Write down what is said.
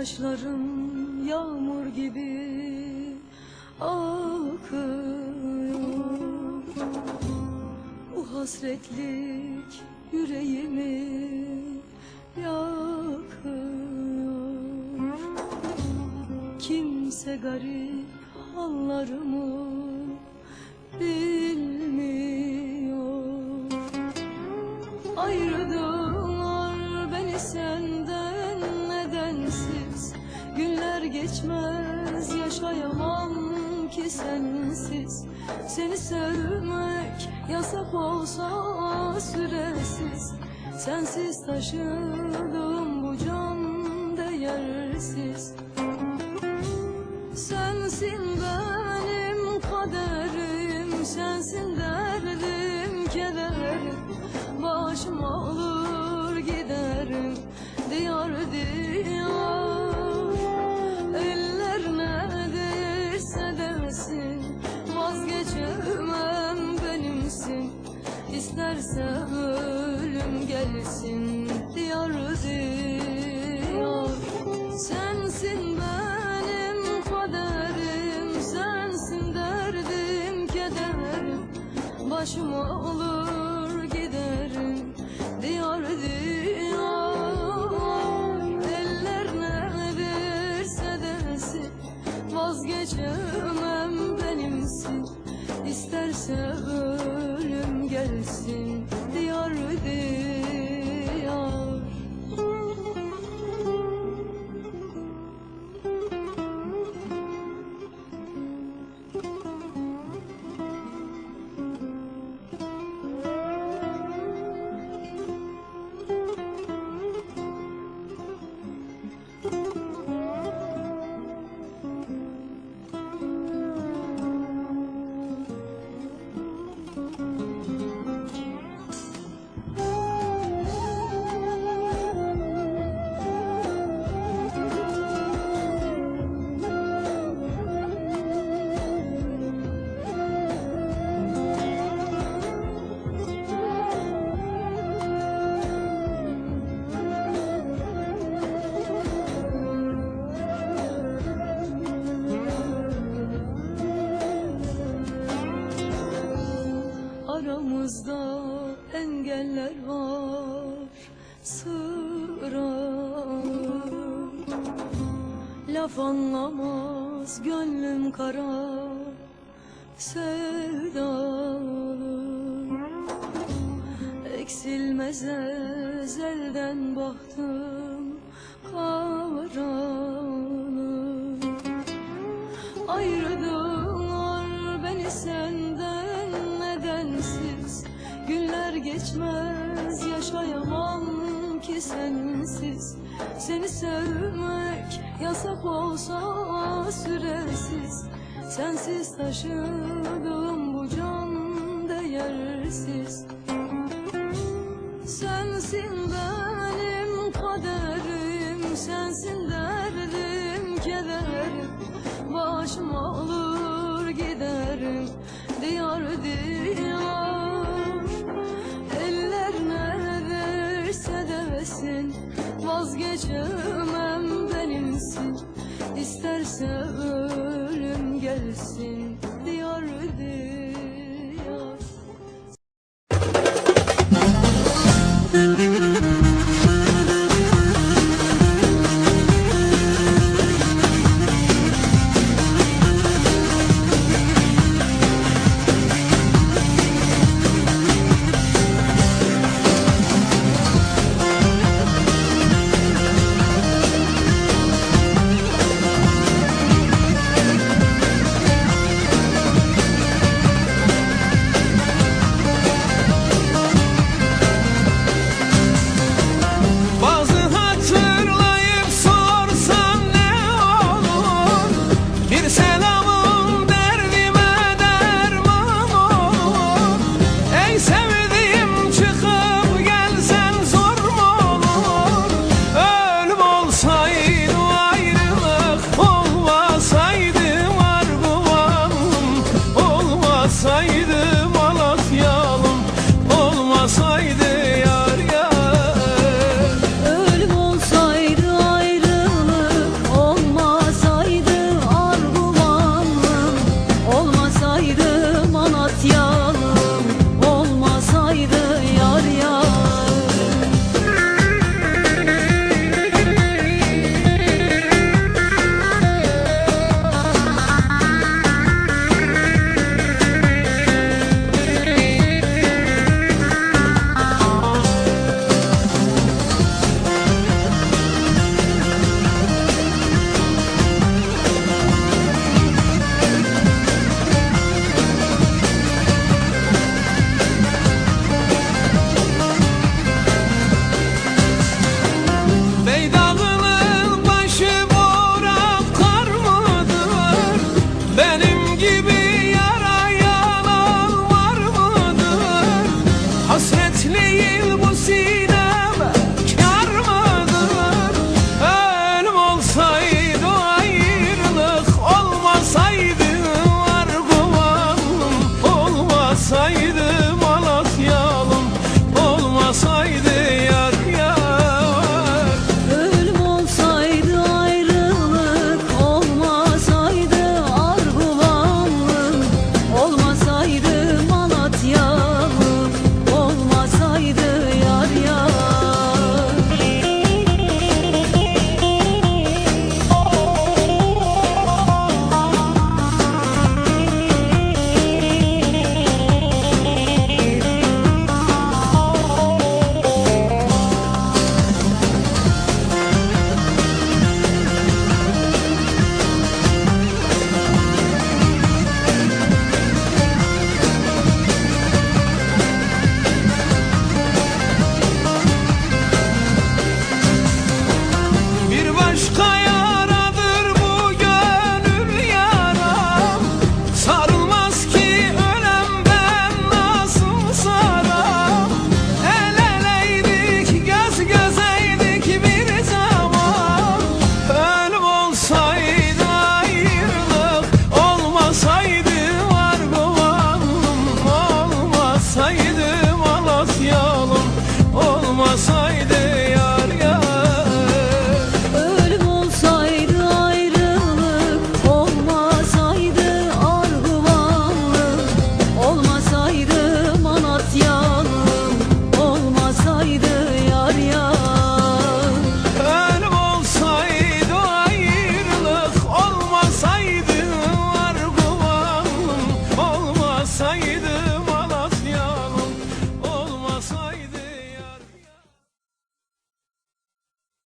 Gözyaşlarım yağmur gibi akıyor. Bu hasretlik yüreğimi yakıyor. Kimse garip hallarımı bilmiyor geçmez. Yaşayamam ki sensiz. Seni sevmek yasak olsa süresiz. Sensiz taşıdığım bu can değersiz. Sensin benim kaderim, sensin derdim, kederim. Başım alır giderim, diyar diyar Başımı alır giderim, diyar diyar Eller ne derse desin, vazgeçemem benimsin. İsterse ölüm gelsin, engeller var sıra. Laf anlamaz gönlüm kara sevdalı Eksilmez ezelden bahtım karanlık geçmez yaşayamam ki sensiz. Seni sevmek yasak olsa süresiz. Sensiz taşıdığım bu can değersiz vazgeçemem benimsin. İsterse ölüm gelsin, diyar diyar sonho olsaydı